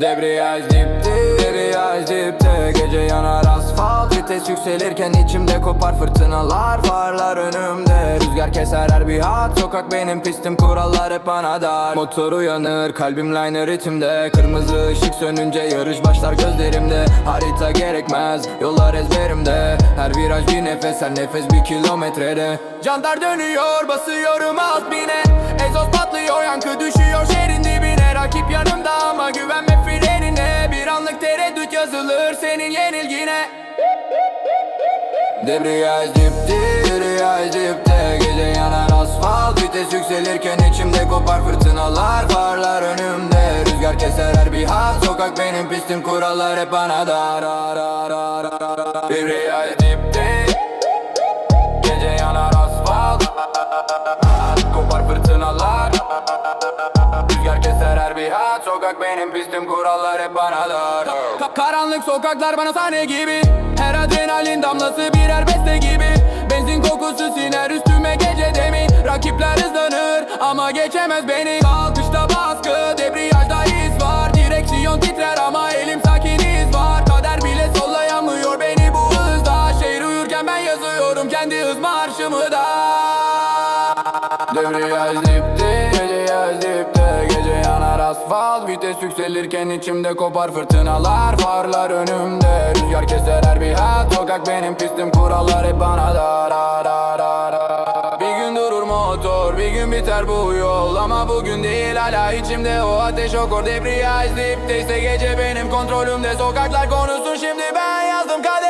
Debriyaj dipte, debriyaj dipte Gece yanar asfalt. Vites yükselirken içimde kopar fırtınalar Farlar önümde. Rüzgar keser her bir hat Sokak benim pistim kurallar hep bana dar. Motor uyanır kalbim liner ritimde. Kırmızı ışık sönünce yarış başlar gözlerimde. Harita gerekmez yollar ezberimde. Her viraj bir nefes her nefes bir kilometrede. Canlar dönüyor basıyorum alt bine. Egzoz patlıyor yankı düşüyor şehrin dibine Rakip yanımda ama güvenme frenine. Bir anlık tereddüt yazılır senin yenilgine. Debriyaj dipte, debriyaj dipte. Gece yanar asfalt Vites yükselirken içimde kopar fırtınalar Farlar önümde. Rüzgar keser her bir hat Sokak benim pistim kurallar hep bana dar. Ar, ar, ar, Sokak benim pistim kurallar hep bana dar Ka- Karanlık sokaklar bana sahne gibi. Her adrenalin damlası birer beste gibi. Benzin kokusu siner üstüme gece mi Rakipler hızlanır ama geçemez beni. Kalkışta baskı debriyajda iz var. Direksiyon titrer ama elim sakin iz var. Kader bile sollayamıyor beni bu hızda. Şehir uyurken ben yazıyorum kendi hız marşımı da. Debriyaj dipte, asfalt Vites yükselirken içimde kopar fırtınalar Farlar önümde Rüzgar keser her bir hat. Sokak benim pistim kurallar hep bana dar dar dar dar. Bir gün durur motor bir gün biter bu yol. Ama bugün değil hala içimde o ateş okor Debriyaj dipteyse gece benim kontrolümde. Sokaklar konuşsun şimdi ben yazdım kader